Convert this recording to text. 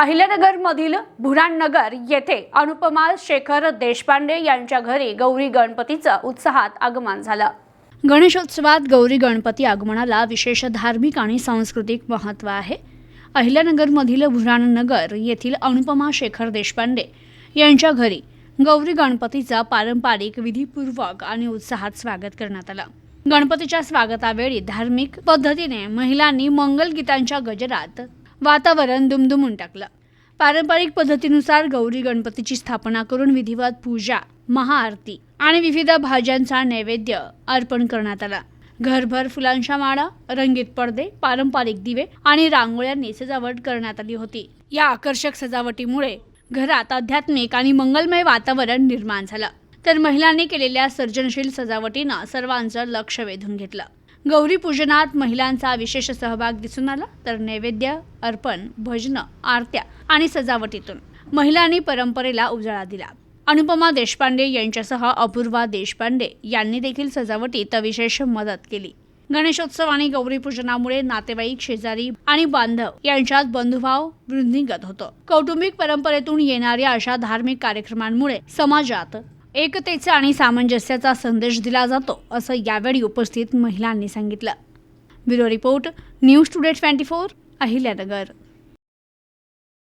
अहिल्यानगरमधील भुराणनगर येथे अनुपमा शेखर देशपांडे यांच्या घरी गौरी गणपतीचं उत्साहात आगमन झालं. गणेशोत्सवात गौरी गणपती आगमनाला विशेष धार्मिक आणि सांस्कृतिक महत्त्व आहे. अहिल्यानगरमधील भुराणनगर येथील अनुपमा शेखर देशपांडे यांच्या घरी गौरी गणपतीचा पारंपरिक विधीपूर्वक आणि उत्साहात स्वागत करण्यात आलं. गणपतीच्या स्वागतावेळी धार्मिक पद्धतीने महिलांनी मंगलगीतांच्या गजरात वातावरण दुमदुमून टाकलं. पारंपरिक पद्धतीनुसार गौरी गणपतीची स्थापना करून विधिवत पूजा महाआरती आणि विविध भाज्यांचा नैवेद्य अर्पण करण्यात आला. घरभर फुलांच्या माळा रंगीत पडदे पारंपरिक दिवे आणि रांगोळ्यांनी सजावट करण्यात आली होती. या आकर्षक सजावटीमुळे घरात आध्यात्मिक आणि मंगलमय वातावरण निर्माण झालं. तर महिलांनी केलेल्या सर्जनशील सजावटीनं सर्वांचं लक्ष वेधून घेतलं. गौरी पूजनात महिलांचा विशेष सहभाग दिसून आला. तर नैवेद्य अर्पण भजनं आरत्या आणि सजावटीतून महिलांनी परंपरेला उजाळा दिला. अनुपमा देशपांडे यांच्यासह अपूर्वा देशपांडे यांनी देखील सजावटीत विशेष मदत केली. गणेशोत्सव आणि गौरीपूजनामुळे नातेवाईक शेजारी आणि बांधव यांच्यात बंधुभाव वृद्धिंगत होतो. कौटुंबिक परंपरेतून येणाऱ्या अशा धार्मिक कार्यक्रमांमुळे समाजात एकतेचा आणि सामंजस्याचा संदेश दिला जातो असं यावेळी उपस्थित महिलांनी सांगितलं. Bureau report news today twenty four Ahilyanagar.